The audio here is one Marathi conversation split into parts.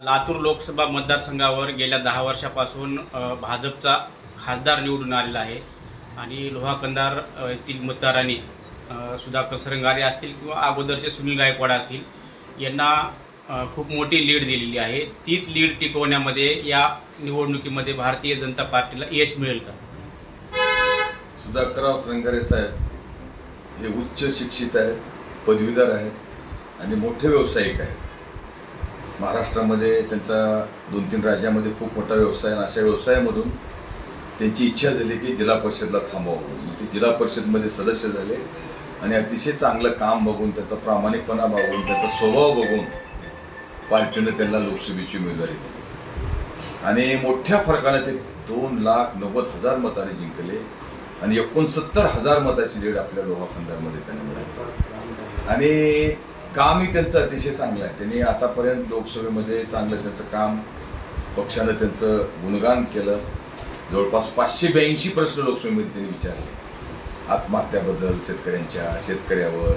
लातूर लोकसभा मतदारसंघावर गेल्या दहा वर्षापासून भाजपचा खासदार निवडून आलेला आहे. आणि लोहा कंधार येथील मतदारांनी सुधा सुधाकर सरंगारे असतील किंवा अगोदरचे सुनील गायकवाड असतील यांना खूप मोठी लीड दिलेली आहे. तीच लीड टिकवण्यामध्ये या निवडणुकीमध्ये भारतीय जनता पार्टीला यश मिळेल का? सुधाकरराव सरंगारे साहेब हे उच्च शिक्षित आहेत पदवीधर आहेत आणि मोठे व्यावसायिक आहेत. महाराष्ट्रामध्ये त्यांचा दोन तीन राज्यामध्ये खूप मोठा व्यवसाय आणि अशा व्यवसायामधून त्यांची इच्छा झाली की जिल्हा परिषदला थांबावं मग ते जिल्हा परिषदमध्ये सदस्य झाले आणि अतिशय चांगलं काम बघून त्याचा प्रामाणिकपणा बघून त्याचा स्वभाव बघून पार्टीनं त्यांना लोकसभेची उमेदवारी दिली. आणि मोठ्या फरकाने ते दोन लाख नव्वद हजार मताने जिंकले आणि एकोणसत्तर हजार मताची लीड आपल्या लोहा खंडारमध्ये त्यांना मिळाली. आणि कामही त्यांचं अतिशय चांगलं आहे. त्यांनी आतापर्यंत लोकसभेमध्ये चांगलं त्यांचं काम पक्षानं त्यांचं गुणगान केलं. जवळपास पाचशे ब्याऐंशी प्रश्न लोकसभेमध्ये त्यांनी विचारले. आत्महत्याबद्दल शेतकऱ्यांच्या शेतकऱ्यावर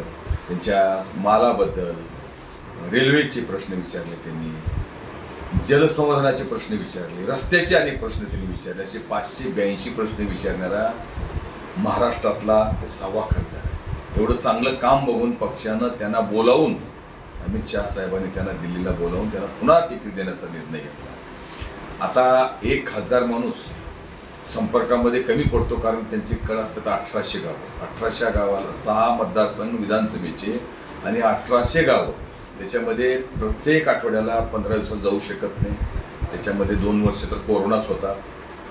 त्यांच्या मालाबद्दल रेल्वेचे प्रश्न विचारले त्यांनी. जलसंवर्धनाचे प्रश्न विचारले. रस्त्याचे अनेक प्रश्न त्यांनी विचारले. असे पाचशे ब्याऐंशी प्रश्न विचारणारा महाराष्ट्रातला ते सहावा खासदार आहे. एवढं चांगलं काम बघून पक्षानं त्यांना बोलावून अमित शहा साहेबांनी त्यांना दिल्लीला बोलावून त्यांना पुन्हा तिकीट देण्याचा निर्णय घेतला. आता एक खासदार माणूस संपर्कामध्ये कमी पडतो कारण त्यांची कळ असतात अठराशे गावं. अठराशे गावाला सहा मतदारसंघ विधानसभेचे आणि अठराशे गावं. त्याच्यामध्ये प्रत्येक आठवड्याला पंधरा दिवसात जाऊ शकत नाही. त्याच्यामध्ये दोन वर्ष तर कोरोनाच होता.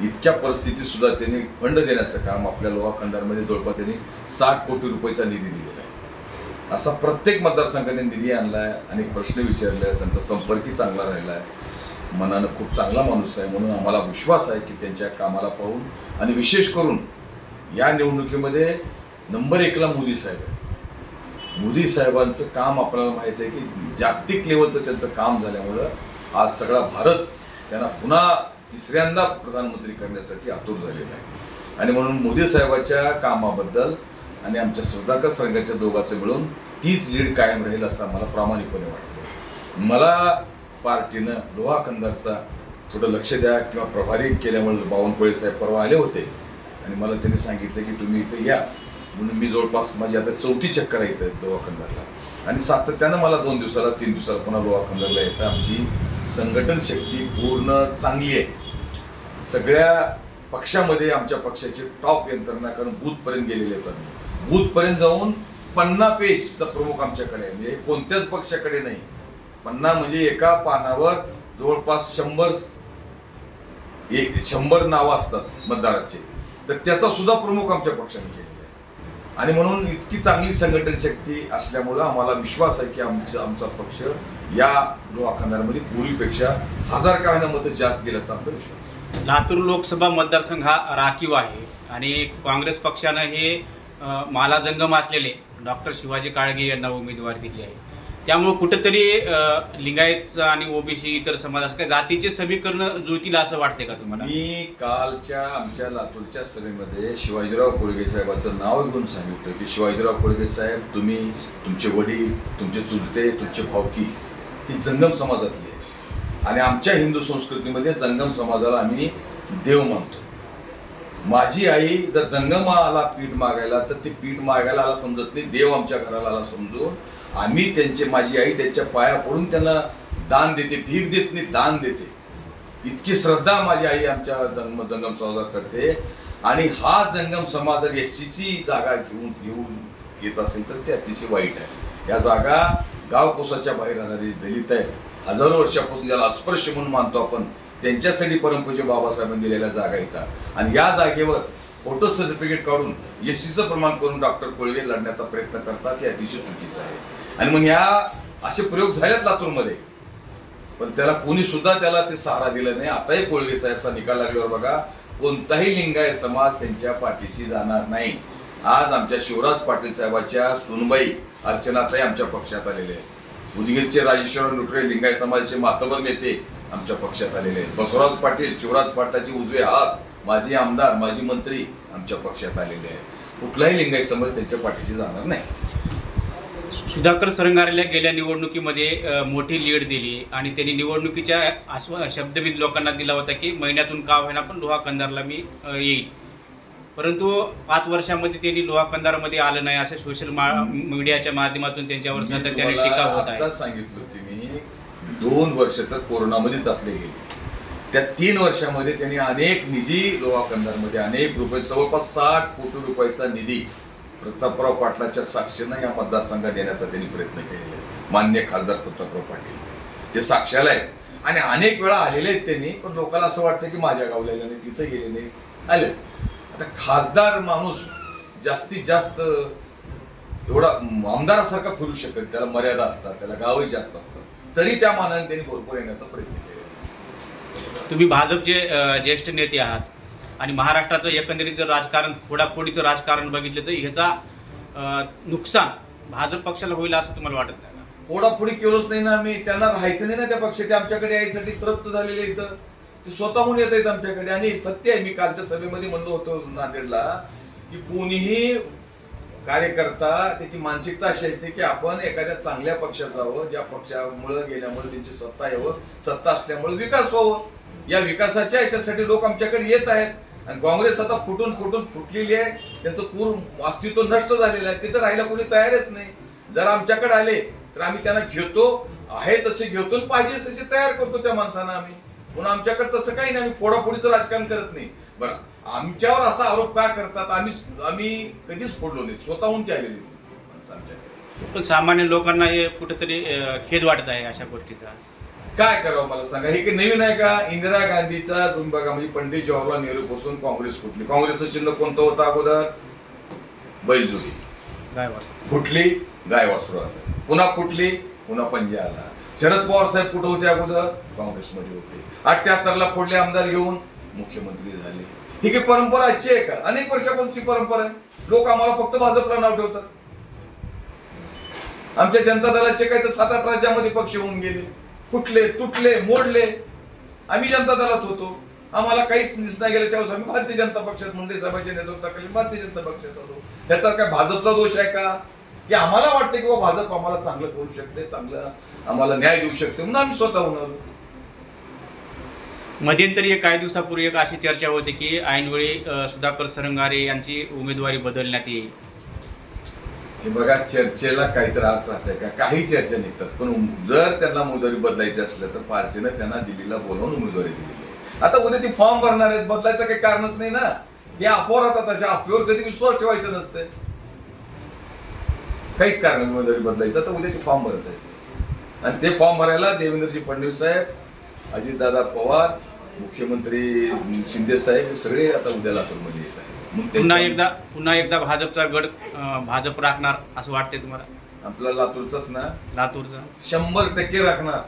इतक्या परिस्थितीत सुद्धा त्यांनी फंड देण्याचं काम आपल्या लोहा खंडारमध्ये जवळपास त्यांनी साठ कोटी रुपयाचा निधी दिलेला आहे. असा प्रत्येक मतदारसंघाने निधी आणलाय अनेक प्रश्न विचारले त्यांचा संपर्कही चांगला राहिला आहे मनानं खूप चांगला माणूस आहे म्हणून आम्हाला विश्वास आहे की त्यांच्या कामाला पाहून आणि विशेष करून या निवडणुकीमध्ये नंबर एकला मोदी साहेब आहे मोदी साहेबांचं काम आपल्याला माहीत आहे की जागतिक लेवलचं त्यांचं काम झाल्यामुळं आज सगळा भारत त्यांना पुन्हा तिसऱ्यांदा प्रधानमंत्री करण्यासाठी आतुर झालेला आहे. आणि म्हणून मोदी साहेबाच्या कामाबद्दल आणि आमच्या सुधाकर संघाच्या दोघांचं मिळून तीच लीड कायम राहील असं मला प्रामाणिकपणे वाटतं मला पार्टीनं लोहा कंदारचा थोडं लक्ष द्या किंवा प्रभारी केल्यामुळे बावनकुळे साहेब परवा आले होते. आणि मला त्यांनी सांगितलं की तुम्ही इथं या. म्हणून मी जवळपास माझी आता चौथी चक्कर आहे इथं लोहा खंडारला आणि सातत्यानं मला दोन दिवसाला तीन दिवसाला पुन्हा लोहा खंडारला यायचं आमची संघटन शक्ती पूर्ण चांगली आहे. सगळ्या पक्षामध्ये आमच्या पक्षाची टॉप यंत्रणा कारण बूथपर्यंत गेलेले होतात बूथपर्यंत जाऊन पन्ना पेजचा प्रमुख आमच्याकडे आहे. म्हणजे कोणत्याच पक्षाकडे नाही. पन्ना म्हणजे एका पानावर जवळपास शंभर एक शंभर नावं असतात मतदाराचे. तर त्याचा सुद्धा प्रमुख आमच्या पक्षाने केला आणि म्हणून इतकी चांगली संघटन शक्ती असल्यामुळं आम्हाला विश्वास आहे की आमचा आमचा पक्ष या लोहाखंडामध्ये पूर्वीपेक्षा हजार का मतं जास्त गेलं असा आमचा विश्वास आहे. लातूर लोकसभा मतदारसंघ हा राखीव आहे आणि काँग्रेस पक्षानं हे मालाजंगम माला जंगम असलेले डॉक्टर शिवाजी काळगे यांना उमेदवारी दिली आहे. त्यामुळे कुठेतरी अ, आणि ओबीसी इतर समाज असं काय जातीचे समीकरण जुळतील असं वाटते का तुम्हाला? मी कालच्या आमच्या लातूरच्या सभेमध्ये शिवाजीराव कोळगे साहेबाचं नाव घेऊन सांगितलं की शिवाजीराव कोळगे साहेब तुम्ही तुमचे वडील तुमचे चुलते तुमचे भावकी ही जंगम समाजातली आहे आणि आमच्या हिंदू संस्कृतीमध्ये जंगम समाजाला आम्ही देव मानतो माझी आई जर जंगमाला पीठ मागायला तर ती पीठ मागायला आला समजत नाही. देव आमच्या घराला आला समजून. आम्ही त्यांचे माझी आई त्यांच्या पाया पडून त्यांना दान देते भीक देत नाही दान देते. इतकी श्रद्धा माझी आई आमच्या जंगम जंगम समाजात करते. आणि हा जंगम समाज जर एसटीची जागा घेऊन घेऊन येत असेल तर ते अतिशय वाईट आहे. या जागा गावकोसाच्या बाहेर राहणारी दलित आहेत. हजारो वर्षापासून ज्याला अस्पृश्य म्हणून मानतो आपण त्यांच्यासाठी परमपूज्य बाबासाहेबांनी दिलेल्या जागा येतात आणि या जागेवर फोटो सर्टिफिकेट काढून यशीचं प्रमाण करून डॉक्टर कोळगे लढण्याचा प्रयत्न करतात हे अतिशय चुकीचं आहे. आणि मग या असे प्रयोग झालेत लातूरमध्ये. पण त्याला कोणी सुद्धा त्याला ते सहारा दिला नाही. आताही कोळगे साहेबचा निकाल लागल्यावर बघा कोणताही लिंगाय समाज त्यांच्या पाठीशी जाणार नाही. आज आमच्या शिवराज पाटील साहेबाच्या सुनबाई अर्चनाताई आमच्या पक्षात आलेले आहेत. उदगीरचे राजेश्वर लुटरे लिंगाय समाजाचे मातबर नेते आमच्या पक्षात आलेले आहेत. बसवराज पाटील शिवराज पाटलाचे उजवे हात माजी आमदार माजी मंत्री आमच्या पक्षात आलेले आहेत. कुठलाही लिंगायत समाज त्यांच्या पाठीशी जाणार नाही. सुधाकर सरंगारेला गेल्या निवडणुकीमध्ये मोठी लीड दिली आणि त्यांनी निवडणुकीच्या आश्वा शब्दविध लोकांना दिला होता की महिन्यातून का होईना पण लोहा कंदारला मी येईल. परंतु पाच वर्षामध्ये त्यांनी लोहा कंदारमध्ये आलं नाही असे सोशल मा मीडियाच्या माध्यमातून त्यांच्यावर सातत्याने टीका होत आहे. सांगितलं होती मी. दोन वर्ष तर कोरोनामध्ये जपले गेले. त्या तीन वर्षामध्ये त्यांनी अनेक निधी लोवा कंधारमध्ये अनेक रुपये जवळपास साठ कोटी रुपयाचा निधी प्रतापराव पाटलाच्या साक्षीनं या मतदारसंघात देण्याचा त्यांनी प्रयत्न केलेला आहे. मान्य खासदार प्रतापराव पाटील. ते साक्षाला आहेत. आणि अनेक वेळा आलेले आहेत त्यांनी पण लोकांना असं वाटतं की माझ्या गावला नाही तिथं गेले नाही. आले. आता खासदार माणूस जास्तीत जास्त एवढा आमदारासारखा फिरू शकत त्याला मर्यादा असतात त्याला गावही जास्त असतात. तरी त्या मानाने त्यांनी भरपूर येण्याचा प्रयत्न केला. तुम्ही भाजपचे ज्येष्ठ नेते आहात आणि महाराष्ट्राचं एकंदरीत जर राजकारण फोडाफोडीचं राजकारण बघितलं तर ह्याचा नुकसान भाजप पक्षाला होईल असं तुम्हाला वाटत नाही का? फोडाफोडी केलोच नाही ना आम्ही. त्यांना राहायचं नाही ना त्या पक्षात. ते आमच्याकडे यायसाठी तृप्त झालेले इथं ते स्वतःहून येत आहेत आमच्याकडे. आणि सत्य आहे मी कालच्या सभेमध्ये म्हणलो होतो नांदेडला की कोणीही कार्यकर्ता त्याची मानसिकता अशी असते की आपण एखाद्या चांगल्या पक्षात जावं ज्या पक्षामुळं गेल्यामुळे त्यांची सत्ता यावं सत्ता असल्यामुळे विकास व्हावं. या विकासाच्या याच्यासाठी लोक आमच्याकडे येत आहेत. आणि काँग्रेस आता फुटून फुटून फुटलेली आहे. त्यांचं पूर्ण अस्तित्व नष्ट झालेलं आहे. तिथं राहायला कोणी तयारच नाही. जर आमच्याकडे आले तर आम्ही त्यांना घेतो आहे तसे घेतो पाहिजे तसे तयार करतो त्या माणसांना आम्ही. पुन्हा आमच्याकडे तसं काही नाही आम्ही फोडाफोडीचं राजकारण करत नाही. बरं आमच्यावर असा आरोप का करतात? आम्ही आम्ही कधीच फोडलो नाही स्वतःहून ते आलेली आमच्याकडे पण सामान्य लोकांना हे कुठेतरी खेद वाटत आहे अशा गोष्टीचा. काय करावं मला सांगा? हे काही नवीन आहे का? इंदिरा गांधीचा तुम्ही बघा म्हणजे पंडित जवाहरलाल नेहरू पासून काँग्रेस फुटली. काँग्रेसचं चिन्ह कोणतं होतं अगोदर? बैलजोडी. काय वाटतं फुटली गाय वासरू आलं पुन्हा फुटली पुन्हा पंजे आला शरद पवार साहेब कुठे होते अगोदर? काँग्रेसमध्ये होते. अठ्याहत्तरला फोडले आमदार येऊन मुख्यमंत्री झाले. ही काही परंपरा आजची आहे का? अनेक वर्षापासूनची परंपरा आहे. लोक आम्हाला फक्त भाजपला नाव ठेवतात. आमच्या जनता दलाचे काही तर सात आठ राज्यामध्ये पक्ष होऊन गेले. फुटले तुटले मोडले. आम्ही जनता दलात होतो. आम्हाला काहीच दिस गेलं. त्यावेळेस आम्ही भारतीय जनता पक्षात मुंडे साहेबांच्या नेतृत्वाखाली भारतीय जनता पक्षात होतो. त्याचा काय भाजपचा दोष आहे का? की आम्हाला वाटतं की बाबा भाजप आम्हाला चांगलं करू शकते चांगलं आम्हाला न्याय देऊ शकते म्हणून आम्ही स्वतःहून आलो मध्यंतरी काही दिवसापूर्वी एक अशी चर्चा होती की ऐनवेळी सुधाकर सरंगारे यांची उमेदवारी बदलण्यात येईल. हे बघा चर्चेला काहीतरी अर्थ राहते का? काही चर्चा निघतात. पण जर त्यांना उमेदवारी बदलायची असलं तर पार्टीनं त्यांना दिल्लीला बोलावून उमेदवारी दिलेली आहे. आता उद्या ती फॉर्म भरणार आहेत. बदलायचं काही कारणच नाही ना. हे अफवा राहतात अशा अफवेवर कधी विश्वास ठेवायचा नसते काहीच कारण उमेदवारी बदलायचं तर उद्या ते फॉर्म भरत आहेत. आणि ते फॉर्म भरायला देवेंद्रजी फडणवीस साहेब अजितदादा पवार मुख्यमंत्री शिंदे साहेब हे सगळे आता उद्या लातूरमध्ये येत आहेत. पुन्हा एकदा पुन्हा एकदा भाजपचा गड भाजप राखणार असं वाटतंय तुम्हाला? आपला लातूरचाच ना. लातूरचा? शंभर टक्के राखणार.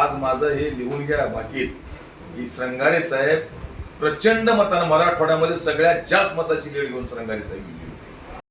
आज माझं हे लिहून घ्या बाकीत. की श्रंगारे साहेब प्रचंड मतानं मराठवाड्यामध्ये सगळ्यात जास्त मताची लीड घेऊन श्रंगारे साहेब